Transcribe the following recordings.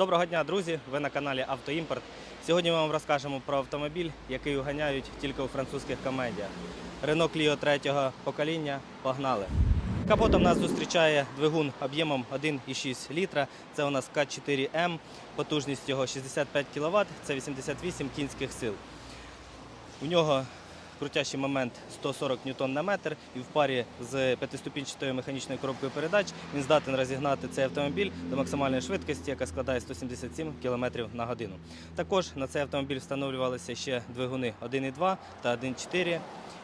Доброго дня, друзі! Ви на каналі Автоімпорт. Сьогодні ми вам розкажемо про автомобіль, який уганяють тільки у французьких комедіях. Renault Clio третього покоління. Погнали! Капотом нас зустрічає двигун об'ємом 1,6 літра. Це у нас К4М, потужність його 65 кВт, це 88 кінських сил. У нього крутящий момент 140 ньютон на метр, і в парі з п'ятиступінчатою механічною коробкою передач він здатен розігнати цей автомобіль до максимальної швидкості, яка складає 177 км на годину. Також на цей автомобіль встановлювалися ще двигуни 1,2 та 1,4,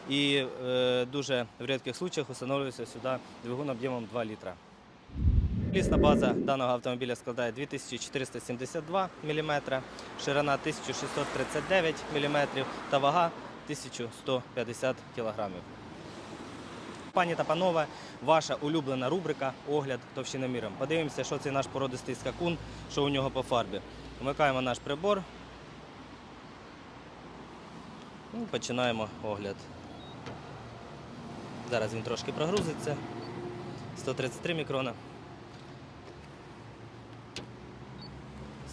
і е, дуже в рідких случаях встановлюється сюди двигун об'ємом 2 літра. Лісна база даного автомобіля складає 2472 мм, ширина 1639 мм та вага 1150 кг. Пані та панове, ваша улюблена рубрика Огляд товщиноміром. Подивимося, що цей наш породистий скакун, що у нього по фарбі. Вмикаємо наш прибор. І починаємо огляд. Зараз він трошки прогрузиться. 133 мікрона.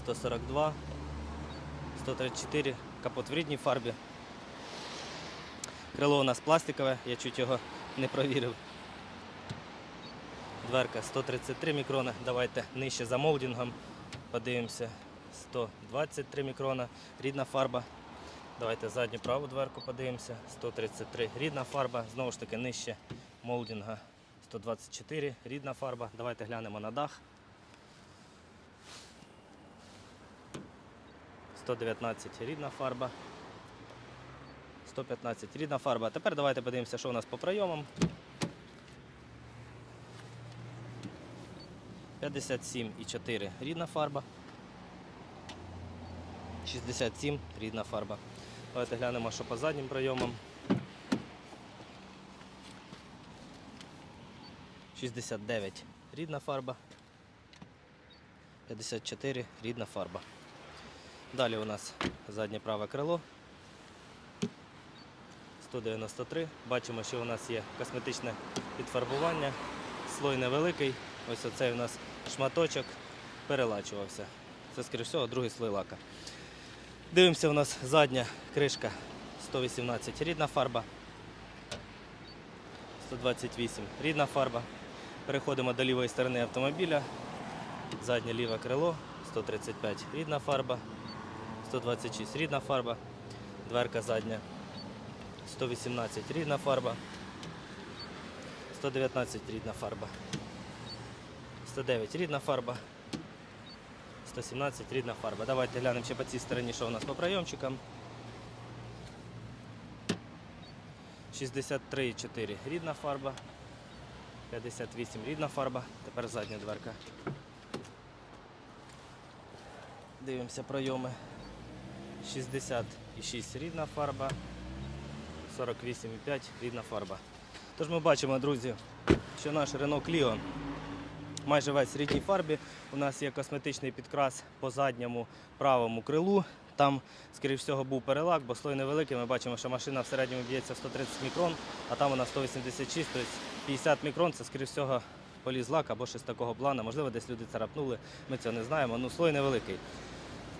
142, 134, капот в рідній фарбі. Крило у нас пластикове, я чуть його не провірив. Дверка 133 мікрона. Давайте нижче за молдингом. Подивимося. 123 мікрона. Рідна фарба. Давайте задню праву дверку подивимося. 133 рідна фарба. Знову ж таки нижче молдинга. 124 рідна фарба. Давайте глянемо на дах. 119 рідна фарба. 115 рідна фарба. Тепер давайте подивимося, що у нас по прийомам. 57,4 рідна фарба. 67 рідна фарба. Давайте глянемо, що по заднім прийомам. 69 рідна фарба. 54 рідна фарба. Далі у нас заднє праве крило. 193. Бачимо, що у нас є косметичне підфарбування. Слой невеликий. Ось оцей у нас шматочок перелачувався. Це, скоріш всього, другий слой лака. Дивимося, у нас задня кришка 118 рідна фарба. 128 рідна фарба. Переходимо до лівої сторони автомобіля. Заднє ліве крило 135 рідна фарба. 126 рідна фарба. Дверка задня 118 рідна фарба. 119 рідна фарба. 109 рідна фарба. 117 рідна фарба. Давайте глянемо ще по цій стороні, що у нас по прийомчикам. 63,4 рідна фарба. 58 рідна фарба. Тепер задня дверка. Дивимося пройоми. 66 рідна фарба. 48,5 рідна фарба. Тож ми бачимо, друзі, що наш Renault Clio майже весь в рідній фарбі. У нас є косметичний підкрас по задньому правому крилу. Там, скоріш всього, був перелак, бо слой невеликий. Ми бачимо, що машина в середньому б'ється 130 мікрон, а там вона 186, тобто 50 мікрон це, скоріш всього, поліз лак або щось такого плану. Можливо, десь люди царапнули, ми цього не знаємо. Ну, слой невеликий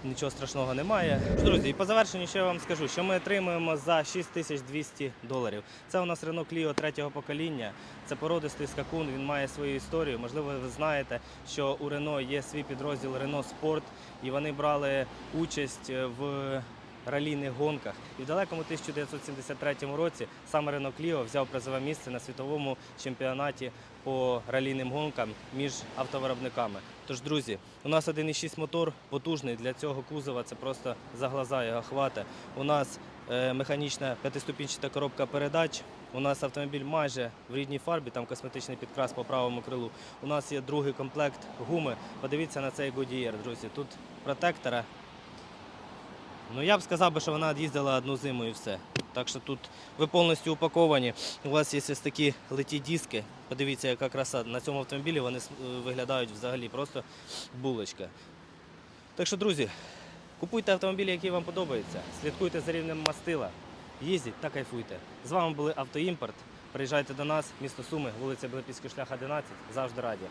нічого страшного немає. Друзі, і по завершенню ще я вам скажу, що ми отримуємо за 6200 доларів. Це у нас Renault Clio третього покоління. Це породистий скакун, він має свою історію. Можливо, ви знаєте, що у Renault є свій підрозділ Renault Sport, і вони брали участь в ралійних гонках. І в далекому 1973 році саме Renault Clio взяв призове місце на світовому чемпіонаті по ралійним гонкам між автовиробниками. Тож, друзі, у нас 1,6 мотор потужний для цього кузова. Це просто за глаза його хвата. У нас е, механічна п'ятиступінчата коробка передач. У нас автомобіль майже в рідній фарбі, там косметичний підкрас по правому крилу. У нас є другий комплект гуми. Подивіться на цей Goodyear, друзі. Тут протектора. Ну я б сказав би, що вона їздила одну зиму і все. Так що тут ви повністю упаковані. У вас є ось такі литі диски. Подивіться, яка краса. На цьому автомобілі вони е, виглядають взагалі просто булочка. Так що, друзі, купуйте автомобілі, які вам подобаються. Слідкуйте за рівнем мастила, їздіть та кайфуйте. З вами були Автоімпорт. Приїжджайте до нас, місто Суми, вулиця Білопільський шлях 11. Завжди раді.